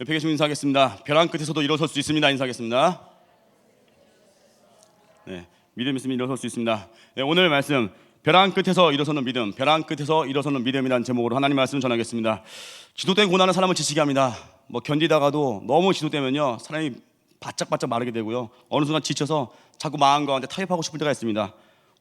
옆에 분 인사하겠습니다. 벼랑 끝에서도 일어설 수 있습니다. 인사하겠습니다. 네, 믿음 있으면 일어설 수 있습니다. 네, 오늘 말씀 벼랑 끝에서 일어서는 믿음, 벼랑 끝에서 일어서는 믿음이라는 제목으로 하나님 말씀 전하겠습니다. 지도된 고난은 사람을 지치게 합니다. 뭐 견디다가도 너무 지도되면요 사람이 바짝바짝 마르게 되고요 어느 순간 지쳐서 자꾸 마음 가운데 타협하고 싶을 때가 있습니다.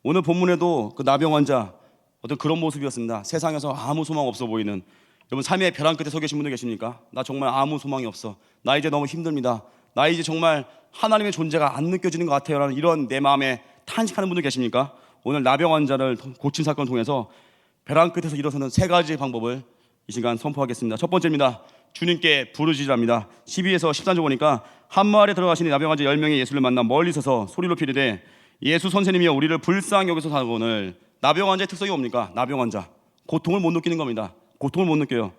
오늘 본문에도 그 나병 환자 어떤 그런 모습이었습니다. 세상에서 아무 소망 없어 보이는 여러분 삶의 벼랑 끝에 서 계신 분들 계십니까? 나 정말 아무 소망이 없어. 나 이제 너무 힘듭니다. 나 이제 정말 하나님의 존재가 안 느껴지는 것 같아요라는 이런 내 마음에 탄식하는 분들 계십니까? 오늘 나병 환자를 고친 사건을 통해서 벼랑 끝에서 일어서는 세 가지 방법을 이 시간 선포하겠습니다. 첫 번째입니다. 주님께 부르짖으랍니다. 12에서 13절 보니까 한 마을에 들어가시니 나병 환자 10명이 예수를 만나 멀리 서서 소리로 피르되 예수 선생님이여 우리를 불쌍히 여기서 사고늘 나병 환자의 특성이 뭡니까? 나병 환자. 고통을 못 느끼는 겁니다. 고통을 못 느껴요.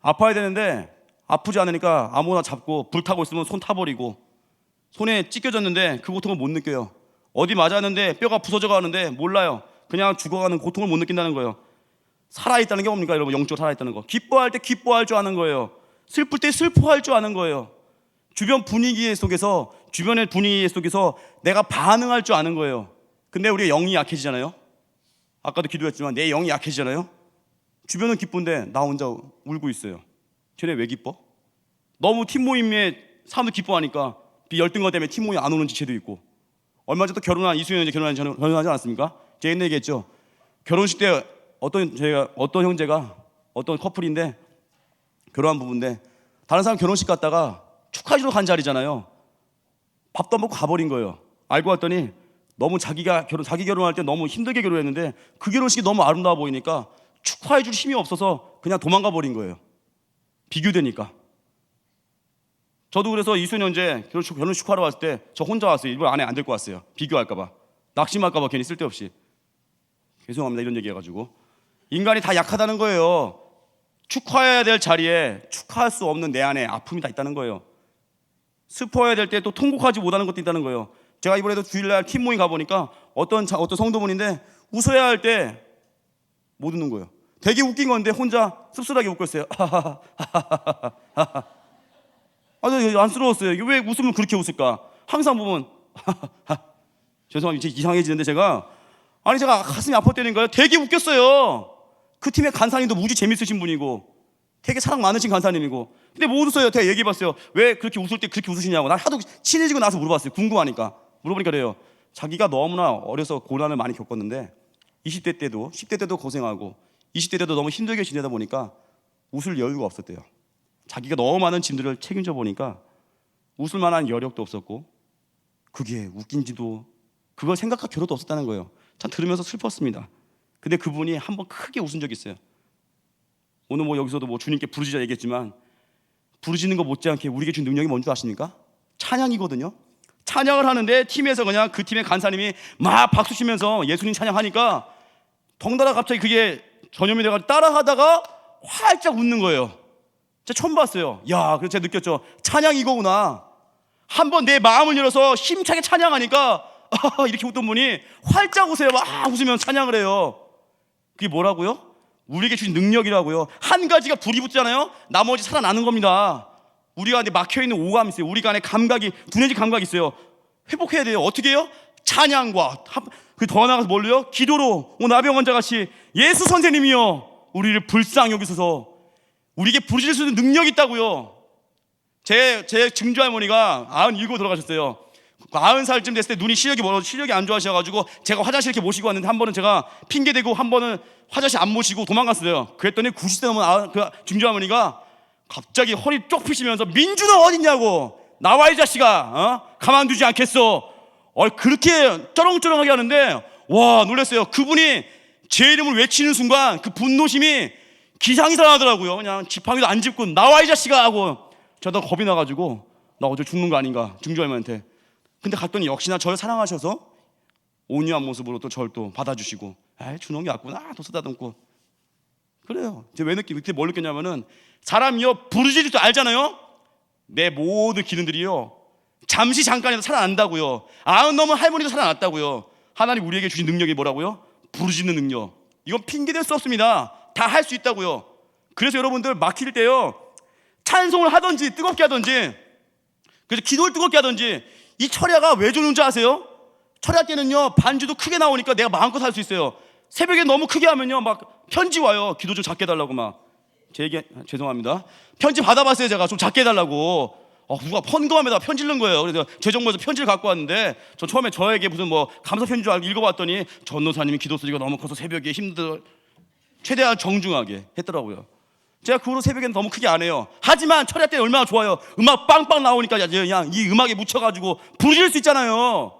아파야 되는데 아프지 않으니까 아무거나 잡고 불 타고 있으면 손 타버리고 손에 찢겨졌는데 그 고통을 못 느껴요. 어디 맞았는데 뼈가 부서져 가는데 몰라요. 그냥 죽어가는 고통을 못 느낀다는 거예요. 살아있다는 게 뭡니까 여러분 영적으로 살아있다는 거 기뻐할 때 기뻐할 줄 아는 거예요 슬플 때 슬퍼할 줄 아는 거예요 주변 분위기 속에서 주변의 분위기 속에서 내가 반응할 줄 아는 거예요 근데 우리 영이 약해지잖아요 아까도 기도했지만 내 영이 약해지잖아요 주변은 기쁜데 나 혼자 울고 있어요 쟤네 왜 기뻐? 너무 팀 모임에 사람들 기뻐하니까 그 열등감 때문에 팀 모임 안 오는 지체도 있고 얼마 전에 또 결혼한 이수연 이제 결혼한 결혼하지 않았습니까? 제가 옛날에 얘기했죠 결혼식 때 어떤 제가 어떤 형제가 어떤 커플인데 결혼한 부부인데 다른 사람 결혼식 갔다가 축하해주러 간 자리잖아요. 밥도 안 먹고 가버린 거예요. 알고 봤더니 너무 자기가 결혼 자기 결혼할 때 너무 힘들게 결혼했는데 그 결혼식이 너무 아름다워 보이니까 축하해 줄 힘이 없어서 그냥 도망가 버린 거예요. 비교되니까. 저도 그래서 현재 결혼식 결혼 축하하러 왔을 때 저 혼자 왔어요. 일부러 안에 안 데리고 왔어요. 비교할까봐 낙심할까봐 괜히 쓸데없이. 죄송합니다 이런 얘기 해가지고 인간이 다 약하다는 거예요. 축하해야 될 자리에 축하할 수 없는 내 안에 아픔이 다 있다는 거예요. 슬퍼해야 될 때 또 통곡하지 못하는 것도 있다는 거예요. 제가 이번에도 주일날 팀 모임 가보니까 어떤 자- 어떤 성도분인데 웃어야 할 때 못 웃는 거예요. 되게 웃긴 건데 혼자 씁쓸하게 웃고 있어요. 아, 저 안쓰러웠어요. 왜 웃으면 그렇게 웃을까? 항상 보면 죄송합니다. 이상해지는데 제가 아니 제가 가슴이 아팠다는 거예요. 되게 웃겼어요. 그 팀의 간사님도 무지 재밌으신 분이고 되게 사랑 많으신 간사님이고 근데 못 웃어요. 제가 얘기해 봤어요. 왜 그렇게 웃을 때 그렇게 웃으시냐고. 난 하도 친해지고 나서 물어봤어요. 궁금하니까 물어보니까 그래요. 자기가 너무나 어려서 고난을 많이 겪었는데 20대 때도 10대 때도 고생하고 20대 때도 너무 힘들게 지내다 보니까 웃을 여유가 없었대요. 자기가 너무 많은 짐들을 책임져 보니까 웃을 만한 여력도 없었고 그게 웃긴지도 그걸 생각할 겨를도 없었다는 거예요. 참 들으면서 슬펐습니다. 근데 그분이 한 번 크게 웃은 적이 있어요. 오늘 뭐 여기서도 뭐 주님께 부르짖자 얘기했지만 부르짖는 것 못지않게 우리에게 준 능력이 뭔지 아십니까? 찬양이거든요. 찬양을 하는데 팀에서 그냥 그 팀의 간사님이 막 박수 치면서 예수님 찬양하니까 덩달아 갑자기 그게 전염이 돼가지고 따라하다가 활짝 웃는 거예요. 제가 처음 봤어요. 야, 그래서 제가 느꼈죠. 찬양 이거구나. 한번 내 마음을 열어서 힘차게 찬양하니까 이렇게 웃던 분이 활짝 웃어요. 막 웃으면 찬양을 해요. 그게 뭐라고요? 우리에게 주신 능력이라고요. 한 가지가 불이 붙잖아요. 나머지 살아나는 겁니다. 우리가 안에 막혀 있는 오감이 있어요. 우리가 안에 감각이 두뇌지 감각이 있어요. 회복해야 돼요. 어떻게 해요? 찬양과 그 더 나가서 뭘로요? 기도로 오 나병 환자 같이 예수 선생님이요 우리를 불쌍히 여기소서 우리에게 부르실 수 있는 능력이 있다고요. 제, 제 증조 할머니가 97 돌아가셨어요. 90살쯤 됐을 때 눈이 시력이 멀어서 시력이 안 좋아하셔가지고 제가 화장실 이렇게 모시고 왔는데 한 번은 제가 핑계대고 한 번은 화장실 안 모시고 도망갔어요. 그랬더니 90대 넘은 아, 그 증조 할머니가 갑자기 허리 쪽 펴시면서 민주는 어딨냐고 나와 이 자식아 어? 가만두지 않겠어. 어, 그렇게 쩌렁쩌렁하게 하는데 와 놀랐어요. 그분이 제 이름을 외치는 순간 그 분노심이 기상이상하더라고요. 그냥 지팡이도 안 짚고 나와 이 자식아 하고 저도 겁이 나가지고 나 어제 죽는 거 아닌가 증조할머니한테. 근데 갔더니 역시나 저를 사랑하셔서 온유한 모습으로 또 저를 또 받아주시고 아 준홍이 왔구나 또 쓰다듬고 그래요. 제가 왜 느끼 그때 뭘 느꼈냐면은 사람이요 부르짖을 줄 알잖아요. 내 모든 기능들이요 잠시 잠깐이라도 살아난다고요. 아흔 넘은 할머니도 살아났다고요. 하나님 우리에게 주신 능력이 뭐라고요? 부르짖는 능력. 이건 핑계될 수 없습니다. 다 할 수 있다고요. 그래서 여러분들 막힐 때요 찬송을 하든지 뜨겁게 하든지 그래서 기도를 뜨겁게 하든지 이 철야가 왜 좋은 줄 아세요? 철야 때는요 반주도 크게 나오니까 내가 마음껏 할 수 있어요. 새벽에 너무 크게 하면요 막 편지 와요. 기도 좀 작게 해달라고 막. 제 얘기 죄송합니다. 편지 받아봤어요 제가 좀 작게 해달라고. 어, 누가 펀거함에다 편지를 넣은 거예요. 그래서 재정부에서 편지를 갖고 왔는데 저 처음에 저에게 무슨 뭐 감사 편지 줄 알고 읽어봤더니 전도사님이 기도 소리가 너무 커서 새벽에 힘들어 최대한 정중하게 했더라고요. 제가 그 후로 새벽에는 너무 크게 안 해요. 하지만 철야 때 얼마나 좋아요. 음악 빵빵 나오니까 그냥 이 음악에 묻혀가지고 부르질 수 있잖아요.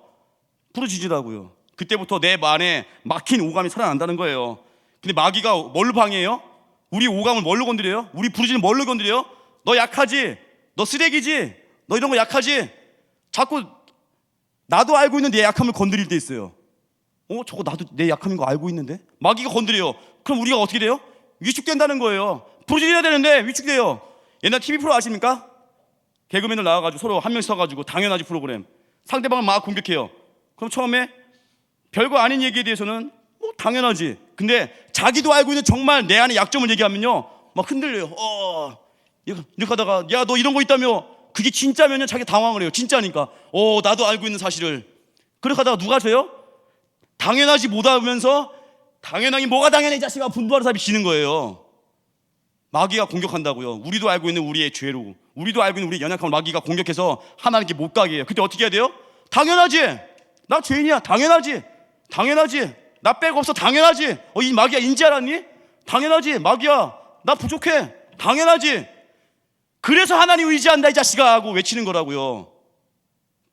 부르짖으라고요. 그때부터 내 안에 막힌 오감이 살아난다는 거예요. 근데 마귀가 뭘로 방해해요? 우리 오감을 뭘로 건드려요? 우리 부르짖는 뭘로 건드려요? 너 약하지? 너 쓰레기지? 너 이런 거 약하지? 자꾸 나도 알고 있는 내 약함을 건드릴 때 있어요. 어, 저거 나도 내 약함인 거 알고 있는데? 마귀가 건드려요. 그럼 우리가 어떻게 돼요? 위축된다는 거예요. 부르짖어야 되는데 위축돼요. 옛날 TV 프로 아십니까? 개그맨들 나와가지고 서로 한 명씩 서가지고 당연하지 프로그램. 상대방을 막 공격해요. 그럼 처음에 별거 아닌 얘기에 대해서는 뭐 당연하지. 근데 자기도 알고 있는 정말 내 안에 약점을 얘기하면요. 막 흔들려요. 어, 이렇게 하다가 야 너 이런 거 있다며 그게 진짜면요 자기 당황을 해요. 진짜니까. 어 나도 알고 있는 사실을. 그렇게 하다가 누가 져요? 당연하지 못하면서 당연하게 뭐가 당연해 이 자식아 분부하는 사람이 지는 거예요. 마귀가 공격한다고요. 우리도 알고 있는 우리의 죄로, 우리도 알고 있는 우리의 연약함을 마귀가 공격해서 하나님께 못 가게 해요. 그때 어떻게 해야 돼요? 당연하지. 나 죄인이야. 당연하지. 당연하지. 나 빼고 없어. 당연하지. 어, 이 마귀야 인지 알았니? 당연하지. 마귀야. 나 부족해. 당연하지. 그래서 하나님 의지한다 이 자식아 하고 외치는 거라고요.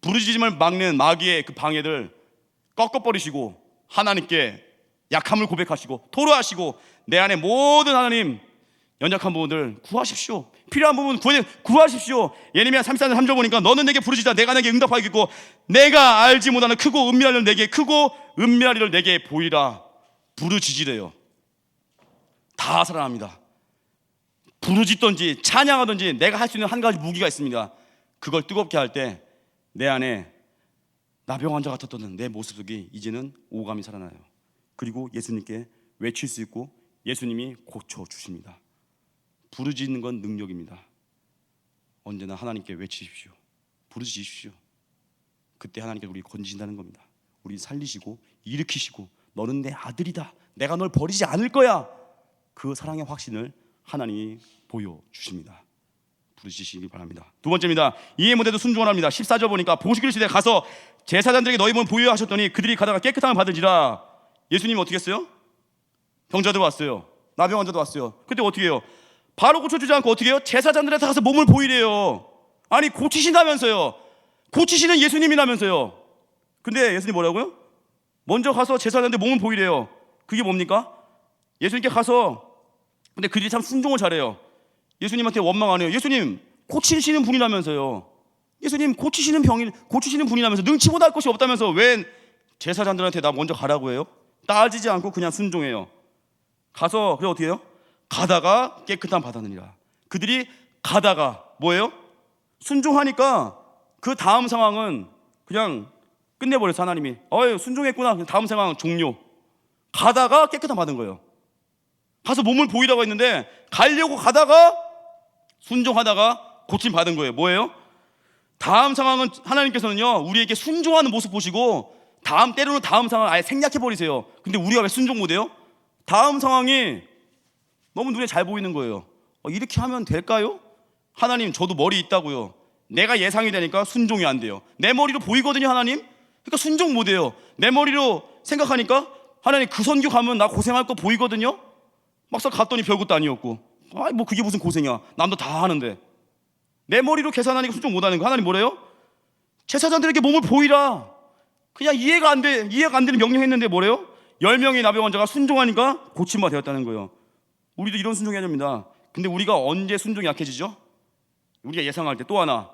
부르짖음을 막는 마귀의 그 방해들 꺾어버리시고 하나님께 약함을 고백하시고 토로하시고 내 안에 모든 하나님 연약한 부분들 구하십시오. 필요한 부분 구하십시오. 예레미야 33장 3절 보니까 너는 내게 부르짖다 내가 내게 응답하겠고 내가 알지 못하는 크고 은밀한 내게 크고 은밀한 일을 내게 보이라 부르짖으래요. 다 살아납니다. 부르짖던지 찬양하든지 내가 할 수 있는 한 가지 무기가 있습니다. 그걸 뜨겁게 할 때 내 안에 나병 환자 같았던 내 모습 속이 이제는 오감이 살아나요. 그리고 예수님께 외칠 수 있고 예수님이 고쳐 주십니다. 부르짖는 건 능력입니다. 언제나 하나님께 외치십시오. 부르짖으십시오. 그때 하나님께 우리 건지신다는 겁니다. 우리 살리시고 일으키시고 너는 내 아들이다. 내가 널 버리지 않을 거야. 그 사랑의 확신을 하나님이 보여 주십니다. 부르짖으시기 바랍니다. 두 번째입니다. 이해 못해도 순종하랍니다. 14절 보니까 보시기를 시대 가서 제사장들에게 너희 몸을 보여 하셨더니 그들이 가다가 깨끗함을 받으지라. 예수님이 어떻게 했어요? 병자들 왔어요. 나병 환자도 왔어요. 그때 어떻게 해요? 바로 고쳐주지 않고 어떻게 해요? 제사장들한테 가서 몸을 보이래요. 아니 고치신다면서요. 고치시는 예수님이라면서요. 근데 예수님 뭐라고요? 먼저 가서 제사장한테 몸을 보이래요. 그게 뭡니까? 예수님께 가서 근데 그들이 참 순종을 잘해요. 예수님한테 원망 안 해요. 예수님 고치시는 분이라면서요. 예수님 고치시는 병이 고치시는 분이라면서 능치 못할 것이 없다면서 왜 제사장들한테 나 먼저 가라고 해요? 따지지 않고 그냥 순종해요. 가서 그래 어떻게 해요? 가다가 깨끗함 받았느니라. 그들이 가다가 뭐예요? 순종하니까 그 다음 상황은 그냥 끝내버렸어 하나님이. 어이 순종했구나. 다음 상황 종료. 가다가 깨끗함 받은 거예요. 가서 몸을 보이라고 했는데 가려고 가다가 순종하다가 고침 받은 거예요. 뭐예요? 다음 상황은 하나님께서는요 우리에게 순종하는 모습 보시고 다음 때로는 다음 상황을 아예 생략해 버리세요. 근데 우리가 왜 순종 못해요? 다음 상황이 너무 눈에 잘 보이는 거예요. 어, 이렇게 하면 될까요? 하나님 저도 머리 있다고요. 내가 예상이 되니까 순종이 안 돼요. 내 머리로 보이거든요 하나님. 그러니까 순종 못해요. 내 머리로 생각하니까 하나님 그 선교 가면 나 고생할 거 보이거든요. 막상 갔더니 별것도 아니었고. 아이 뭐 그게 무슨 고생이야. 남도 다 하는데. 내 머리로 계산하니까 순종 못하는 거. 하나님 뭐래요? 제사장들에게 몸을 보이라. 그냥 이해가 안 돼. 이해가 안 되는 명령했는데 뭐래요? 열 명의 나병 환자가 순종하니까 고침바 되었다는 거예요. 우리도 이런 순종해야 됩니다. 근데 우리가 언제 순종이 약해지죠? 우리가 예상할 때 또 하나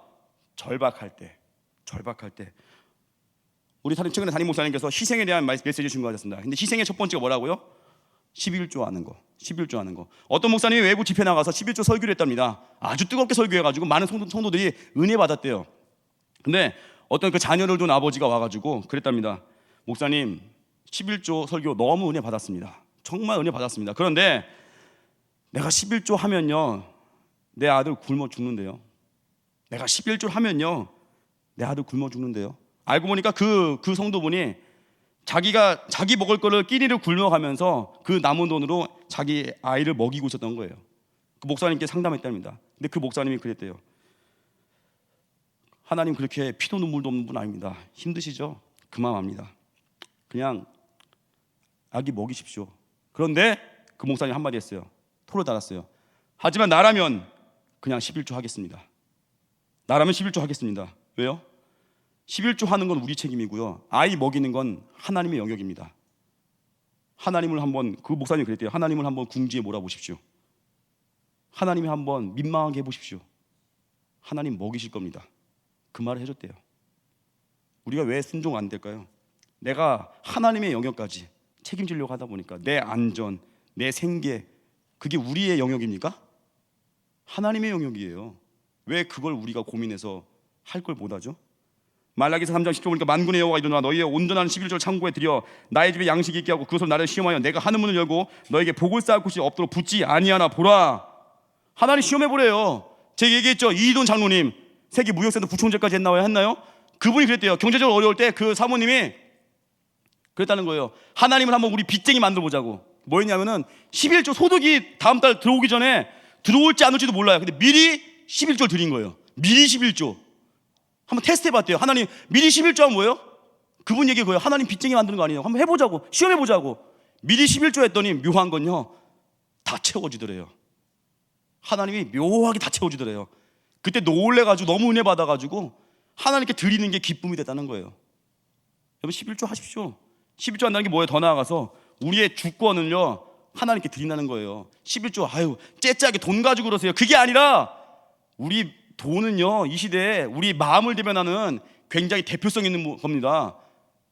절박할 때, 절박할 때. 우리 최근에 담임 목사님께서 희생에 대한 메시지 준거 같습니다. 근데 희생의 첫 번째가 뭐라고요? 11조 하는 거. 11조 하는 거. 어떤 목사님이 외부 집회 나가서 11조 설교를 했답니다. 아주 뜨겁게 설교해가지고 많은 성도, 성도 들이 은혜 받았대요. 근데 어떤 그 자녀를 둔 아버지가 와가지고 그랬답니다. 목사님, 11조 설교 너무 은혜 받았습니다. 정말 은혜 받았습니다. 그런데 내가 11조 하면요. 내 아들 굶어 죽는데요. 내가 11조 하면요. 내 아들 굶어 죽는데요. 알고 보니까 그, 그 성도분이 자기가 자기 먹을 거를 끼니를 굶어가면서 그 남은 돈으로 자기 아이를 먹이고 있었던 거예요. 그 목사님께 상담했답니다. 근데 그 목사님이 그랬대요. 하나님 그렇게 피도 눈물도 없는 분 아닙니다. 힘드시죠? 그만합니다. 그냥 아기 먹이십시오. 그런데 그 목사님 한마디 했어요. 토를 달았어요. 하지만 나라면 그냥 11조 하겠습니다. 나라면 11조 하겠습니다. 왜요? 11조 하는 건 우리 책임이고요. 아이 먹이는 건 하나님의 영역입니다. 하나님을 한번 그 목사님 그랬대요. 하나님을 한번 궁지에 몰아보십시오. 하나님이 한번 민망하게 해보십시오. 하나님 먹이실 겁니다. 그 말을 해줬대요. 우리가 왜 순종 안 될까요? 내가 하나님의 영역까지 책임지려고 하다 보니까 내 안전, 내 생계 그게 우리의 영역입니까? 하나님의 영역이에요. 왜 그걸 우리가 고민해서 할 걸 못하죠? 말라기서 3장 10절 보니까 만군의 여호와가 이르노라 너희의 온전한 11절 창고에 들여 나의 집에 양식이 있게 하고 그것을 나를 시험하여 내가 하는 문을 열고 너에게 복을 쌓을 곳이 없도록 붙지 아니하나 보라. 하나님 시험해 보래요. 제가 얘기했죠. 이돈 장로님 세계 무역센터 부총재까지 했나요? 했나요? 그분이 그랬대요. 경제적으로 어려울 때 그 사모님이 그랬다는 거예요. 하나님을 한번 우리 빚쟁이 만들어 보자고. 뭐였냐면은 11조 소득이 다음 달 들어오기 전에 들어올지 안 올지도 몰라요. 근데 미리 11조 드린 거예요. 미리 11조 한번 테스트 해봤대요. 하나님 미리 11조 하면 뭐예요? 그분 얘기 그거예요. 하나님 빚쟁이 만드는 거 아니에요. 한번 해보자고 시험해보자고 미리 11조 했더니 묘한 건요 다 채워지더래요. 하나님이 묘하게 다 채워지더래요. 그때 놀래가지고 너무 은혜 받아가지고 하나님께 드리는 게 기쁨이 됐다는 거예요. 여러분 11조 하십시오. 11조 한다는 게 뭐예요? 더 나아가서 우리의 주권을요 하나님께 드린다는 거예요. 11조 아유 째짜게 돈 가지고 그러세요. 그게 아니라 우리 돈은요 이 시대에 우리 마음을 대변하는 굉장히 대표성 있는 겁니다.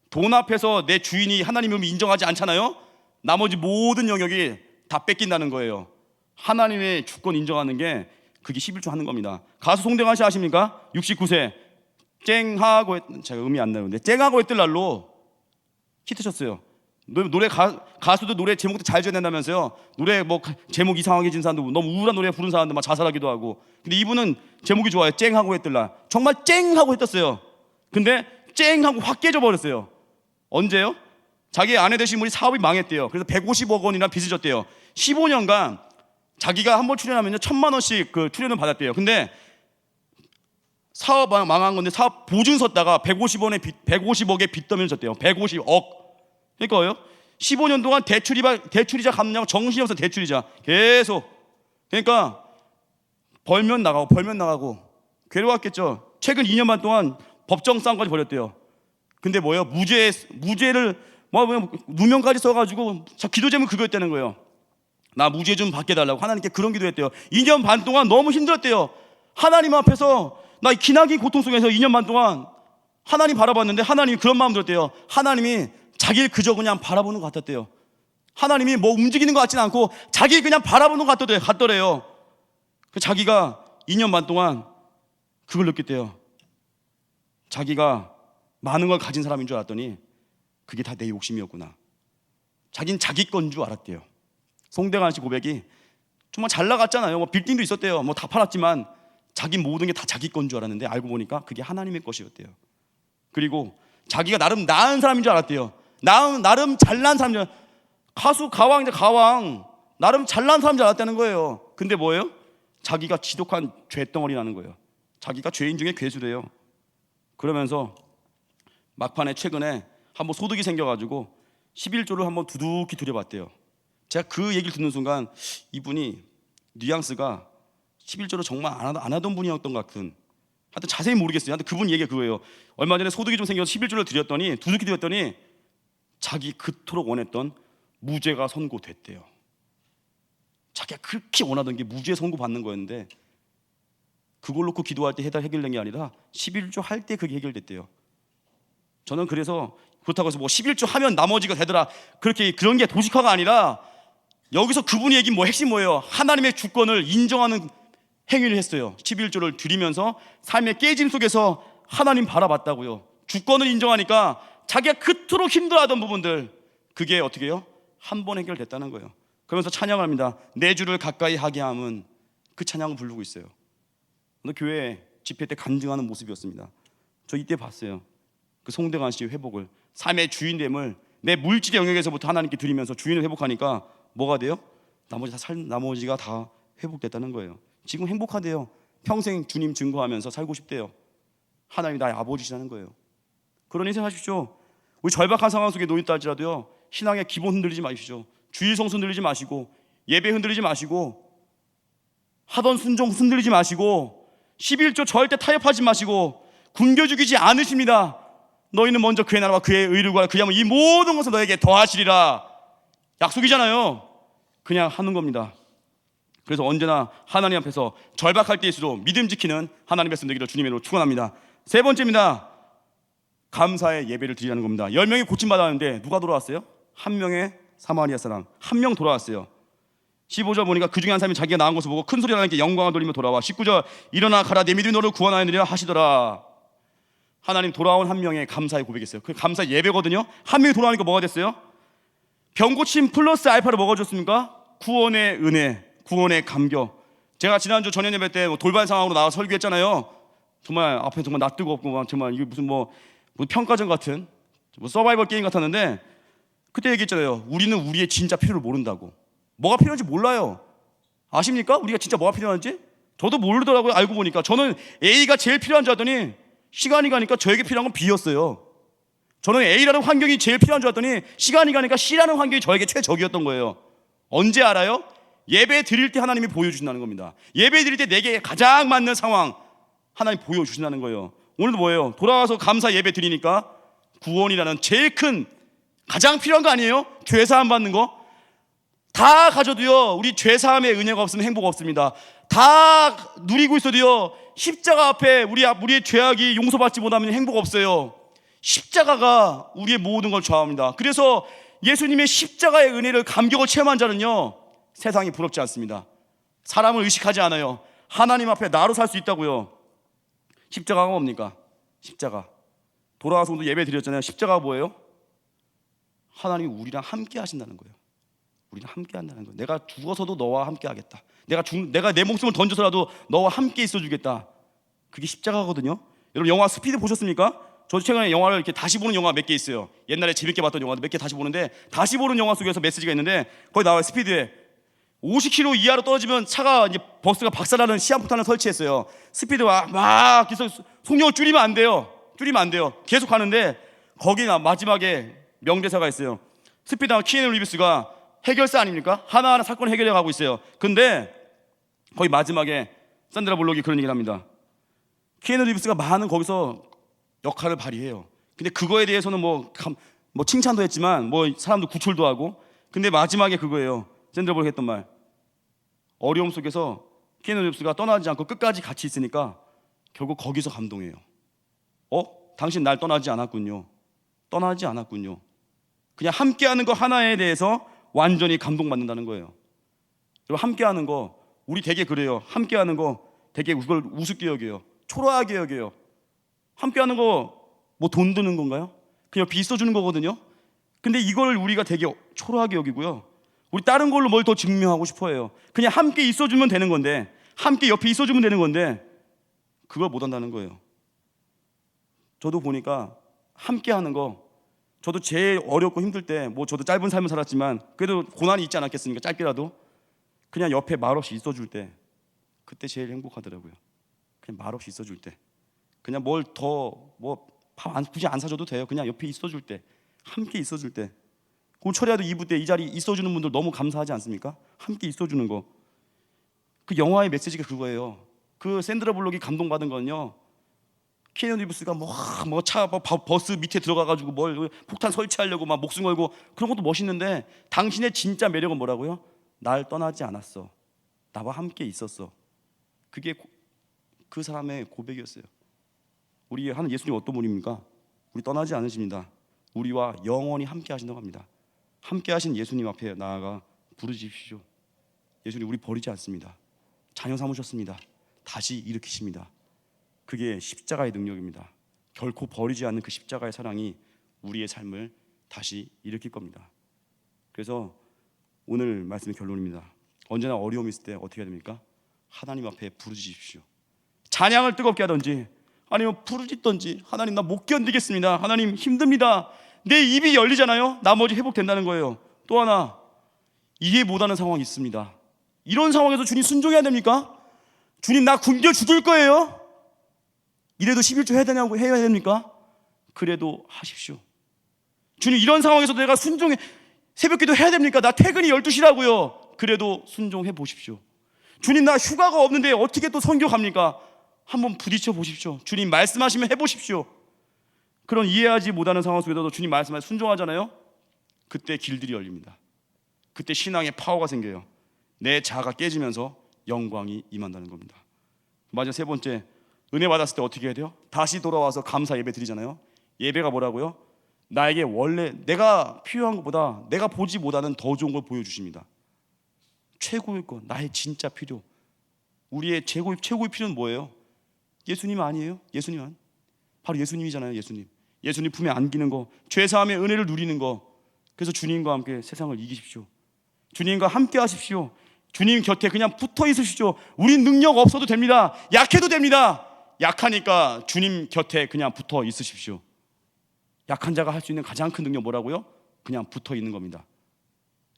돈 앞에서 내 주인이 하나님을 인정하지 않잖아요. 나머지 모든 영역이 다 뺏긴다는 거예요. 하나님의 주권 인정하는 게 그게 11조 하는 겁니다. 가수 송대관 씨 아십니까? 69세 쨍하고 했, 제가 음이 안 나오는데 쨍하고 했던 날로 히트쳤어요. 노- 노래 가, 가수도 노래 제목도 잘 지어낸다면서요. 노래 뭐 가- 제목 이상하게 진 사람도 너무 우울한 노래 부른 사람도 막 자살하기도 하고. 근데 이분은 제목이 좋아요. 쨍하고 했들라. 정말 쨍하고 했었어요. 근데 쨍하고 확 깨져 버렸어요. 언제요? 자기 아내 되신 분이 사업이 망했대요. 그래서 150억 원이나 빚을 졌대요. 15년간 자기가 한 번 출연하면요 천만 원씩 그 출연을 받았대요. 근데 사업 망- 망한 건데 사업 보증 섰다가 150원에 빚, 150억의 빚더미를 졌대요. 150억. 그러니까요. 15년 동안 대출이자 대출이자 갚냐고 정신없어 대출이자 계속. 그러니까 벌면 나가고 벌면 나가고 괴로웠겠죠. 최근 2년 반 동안 법정 싸움까지 벌였대요. 근데 뭐예요? 무죄 무죄를 뭐 뭐, 누명까지 써가지고 자 기도 제목 그거였다는 거예요. 나 무죄 좀 받게 달라고 하나님께 그런 기도했대요. 2년 반 동안 너무 힘들었대요. 하나님 앞에서 나 기나긴 고통 속에서 2년 반 동안 하나님 바라봤는데 하나님이 그런 마음 들었대요. 하나님이 자기를 그저 그냥 바라보는 것 같았대요. 하나님이 뭐 움직이는 것 같지는 않고 자기를 그냥 바라보는 것 같더래요. 같더래요. 그 자기가 2년 반 동안 그걸 느꼈대요. 자기가 많은 걸 가진 사람인 줄 알았더니 그게 다 내 욕심이었구나. 자긴 자기 건 줄 알았대요. 송대관 씨 고백이 정말 잘 나갔잖아요. 뭐 빌딩도 있었대요. 뭐 다 팔았지만 자기 모든 게 다 자기 건 줄 알았는데 알고 보니까 그게 하나님의 것이었대요. 그리고 자기가 나름 나은 사람인 줄 알았대요. 나름 나름 잘난 사람인 줄 가수 가왕이자 가왕 나름 잘난 사람인 줄 알았다는 거예요. 근데 뭐예요? 자기가 지독한 죄덩어리라는 거예요. 자기가 죄인 중에 괴수래요. 그러면서 막판에 최근에 한번 소득이 생겨가지고 11조를 한번 두둑히 들여봤대요. 제가 그 얘기를 듣는 순간 이분이 뉘앙스가 11조를 정말 안, 안 하던 분이었던 것 같은 하여튼 자세히 모르겠어요. 하여튼 그분 얘기가 그거예요. 얼마 전에 소득이 좀 생겨서 11조를 드렸더니 두둑히 드렸더니 자기 그토록 원했던 무죄가 선고됐대요. 자기가 그렇게 원하던 게 무죄 선고 받는 거였는데 그걸 놓고 기도할 때 해달 해결된 게 아니라 11조 할 때 그게 해결됐대요. 저는 그래서 그렇다고 해서 뭐 11조 하면 나머지가 되더라. 그렇게 그런 게 도식화가 아니라 여기서 그분이 얘긴 뭐 핵심 뭐예요? 하나님의 주권을 인정하는 행위를 했어요. 11조를 드리면서 삶의 깨짐 속에서 하나님 바라봤다고요. 주권을 인정하니까 자기가 그토록 힘들어하던 부분들 그게 어떻게 해요? 한 번 해결됐다는 거예요. 그러면서 찬양합니다. 내 주를 가까이 하게 함은 그 찬양을 부르고 있어요. 오늘 교회 집회 때 간증하는 모습이었습니다. 저 이때 봤어요. 그 송대관 씨의 회복을 삶의 주인됨을 내 물질의 영역에서부터 하나님께 드리면서 주인을 회복하니까 뭐가 돼요? 나머지 다 살, 나머지가 다 회복됐다는 거예요. 지금 행복하대요. 평생 주님 증거하면서 살고 싶대요. 하나님이 나의 아버지시라는 거예요. 그러니 생각하십시오. 우리 절박한 상황 속에 놓였다 할지라도요. 신앙의 기본 흔들리지 마십시오. 주일 성수 흔들리지 마시고 예배 흔들리지 마시고 하던 순종 흔들리지 마시고 11조 절대 타협하지 마시고 굶겨 죽이지 않으십니다. 너희는 먼저 그의 나라와 그의 의를 구하라 그리하면 이 모든 것을 너에게 더하시리라. 약속이잖아요. 그냥 하는 겁니다. 그래서 언제나 하나님 앞에서 절박할 때일수록 믿음 지키는 하나님의 씀 되기를 주님으로 축원합니다. 세 번째입니다. 감사의 예배를 드리라는 겁니다. 열 명이 고침 받았는데 누가 돌아왔어요? 한 명의 사마리아 사람 한 명 돌아왔어요. 15절 보니까 그 중에 한 사람이 자기가 나은 것을 보고 큰 소리 하나님께 영광을 돌리며 돌아와 19절 일어나 가라 내 믿음이 너를 구원하느니라 하시더라. 하나님 돌아온 한 명의 감사의 고백이었어요. 그 감사 예배거든요. 한 명이 돌아오니까 뭐가 됐어요? 병고침 플러스 알파를 먹어 줬습니까? 구원의 은혜, 구원의 감격. 제가 지난주 전년 예배 때뭐 돌발 상황으로 나와 설교했잖아요. 정말 앞에 정말 낯뜨고 없고 막 정말 이게 무슨 뭐, 뭐 평가전 같은 뭐 서바이벌 게임 같았는데 그때 얘기했잖아요. 우리는 우리의 진짜 필요를 모른다고. 뭐가 필요한지 몰라요. 아십니까? 우리가 진짜 뭐가 필요한지? 저도 모르더라고요. 알고 보니까 저는 A가 제일 필요한 줄 알았더니 시간이 가니까 저에게 필요한 건 B였어요. 저는 A라는 환경이 제일 필요한 줄 알았더니 시간이 가니까 C라는 환경이 저에게 최적이었던 거예요. 언제 알아요? 예배 드릴 때 하나님이 보여주신다는 겁니다. 예배 드릴 때 내게 가장 맞는 상황 하나님 보여주신다는 거예요. 오늘도 뭐예요? 돌아와서 감사 예배 드리니까 구원이라는 제일 큰 가장 필요한 거 아니에요? 죄 사함 받는 거? 다 가져도요, 우리 죄 사함의 은혜가 없으면 행복 없습니다. 다 누리고 있어도요, 십자가 앞에 우리, 우리의 죄악이 용서받지 못하면 행복 없어요. 십자가가 우리의 모든 걸 좌우합니다. 그래서 예수님의 십자가의 은혜를 감격을 체험한 자는요, 세상이 부럽지 않습니다. 사람을 의식하지 않아요. 하나님 앞에 나로 살 수 있다고요. 십자가가 뭡니까? 십자가. 돌아와서 오늘 예배 드렸잖아요. 십자가가 뭐예요? 하나님이 우리랑 함께 하신다는 거예요. 우리랑 함께 한다는 거예요. 내가 죽어서도 너와 함께 하겠다. 내가 죽, 내가 내 목숨을 던져서라도 너와 함께 있어 주겠다. 그게 십자가거든요. 여러분 영화 스피드 보셨습니까? 저 최근에 영화를 이렇게 다시 보는 영화 몇 개 있어요. 옛날에 재밌게 봤던 영화도 몇 개 다시 보는데 다시 보는 영화 속에서 메시지가 있는데 거기 나와요. 스피드에 50km 이하로 떨어지면 차가 이제 버스가 박살나는 시한폭탄을 설치했어요. 스피드가 막 계속 속력을 줄이면 안 돼요. 줄이면 안 돼요. 계속 가는데 거기 나 마지막에 명대사가 있어요. 스피드와 키에누 리비스가 해결사 아닙니까? 하나하나 사건 해결해 가고 있어요. 근데 거기 마지막에 산드라 볼록이 그런 얘기를 합니다. 키에누 리비스가 많은 거기서 역할을 발휘해요. 근데 그거에 대해서는 뭐, 감, 뭐 칭찬도 했지만 뭐 사람도 구출도 하고 근데 마지막에 그거예요. 샌드라 볼록 했던 말. 어려움 속에서 키에누 리비스가 떠나지 않고 끝까지 같이 있으니까 결국 거기서 감동해요. 어? 당신 날 떠나지 않았군요. 떠나지 않았군요. 그냥 함께하는 거 하나에 대해서 완전히 감동받는다는 거예요. 여러분 함께하는 거 우리 되게 그래요. 함께하는 거 되게 그걸 우습게 여겨요. 초라하게 여겨요. 함께하는 거 뭐 돈 드는 건가요? 그냥 옆에 있어주는 거거든요. 근데 이걸 우리가 되게 초라하게 여기고요. 우리 다른 걸로 뭘 더 증명하고 싶어 해요. 그냥 함께 있어주면 되는 건데, 함께 옆에 있어주면 되는 건데, 그걸 못 한다는 거예요. 저도 보니까 함께 하는 거 저도 제일 어렵고 힘들 때 뭐 저도 짧은 삶을 살았지만 그래도 고난이 있지 않았겠습니까? 짧게라도 그냥 옆에 말없이 있어줄 때 그때 제일 행복하더라고요. 그냥 말없이 있어줄 때 그냥 뭘 더 뭐밥 굳이 안 사줘도 돼요. 그냥 옆에 있어줄 때 함께 있어줄 때 고철이라도 2부 때 이 자리 있어주는 분들 너무 감사하지 않습니까? 함께 있어주는 거. 그 영화의 메시지가 그거예요. 그 샌드라 블록이 감동받은 건요. 키에누 리브스가 뭐뭐차 뭐 버스 밑에 들어가가지고 뭘 폭탄 설치하려고 막 목숨 걸고 그런 것도 멋있는데 당신의 진짜 매력은 뭐라고요? 날 떠나지 않았어. 나와 함께 있었어. 그게 고- 그 사람의 고백이었어요. 우리 하는 예수님 어떤 분입니까? 우리 떠나지 않으십니다. 우리와 영원히 함께 하신다고 합니다. 함께 하신 예수님 앞에 나아가 부르십시오. 예수님 우리 버리지 않습니다. 자녀 삼으셨습니다. 다시 일으키십니다. 그게 십자가의 능력입니다. 결코 버리지 않는 그 십자가의 사랑이 우리의 삶을 다시 일으킬 겁니다. 그래서 오늘 말씀의 결론입니다. 언제나 어려움이 있을 때 어떻게 해야 됩니까? 하나님 앞에 부르짖으십시오. 찬양을 뜨겁게 하든지 아니면 부르짖든지 하나님 나 못 견디겠습니다. 하나님 힘듭니다. 내 입이 열리잖아요. 나머지 회복된다는 거예요. 또 하나 이해 못하는 상황이 있습니다. 이런 상황에서 주님 순종해야 됩니까? 주님 나 굶겨 죽을 거예요. 이래도 11조 해야 되냐고 해야 됩니까? 그래도 하십시오. 주님 이런 상황에서 내가 순종해 새벽기도 해야 됩니까? 나 퇴근이 12시라고요. 그래도 순종해 보십시오. 주님 나 휴가가 없는데 어떻게 또 선교 갑니까? 한번 부딪혀 보십시오. 주님 말씀하시면 해 보십시오. 그런 이해하지 못하는 상황 속에서도 주님 말씀에 순종하잖아요. 그때 길들이 열립니다. 그때 신앙의 파워가 생겨요. 내 자아가 깨지면서 영광이 임한다는 겁니다. 맞아 세 번째 은혜 받았을 때 어떻게 해야 돼요? 다시 돌아와서 감사 예배 드리잖아요. 예배가 뭐라고요? 나에게 원래 내가 필요한 것보다 내가 보지 못하는 더 좋은 걸 보여주십니다. 최고의 것, 나의 진짜 필요. 우리의 최고의 최고의 필요는 뭐예요? 예수님 아니에요? 예수님 은 바로 예수님이잖아요. 예수님. 예수님 품에 안기는 거, 죄 사함의 은혜를 누리는 거. 그래서 주님과 함께 세상을 이기십시오. 주님과 함께 하십시오. 주님 곁에 그냥 붙어 있으십시오. 우린 능력 없어도 됩니다. 약해도 됩니다. 약하니까 주님 곁에 그냥 붙어 있으십시오. 약한 자가 할 수 있는 가장 큰 능력 뭐라고요? 그냥 붙어 있는 겁니다.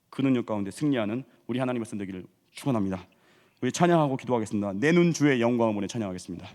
그 능력 가운데 승리하는 우리 하나님의 선되기를 축원합니다. 우리 찬양하고 기도하겠습니다. 내 눈 주의 영광을 보내 찬양하겠습니다.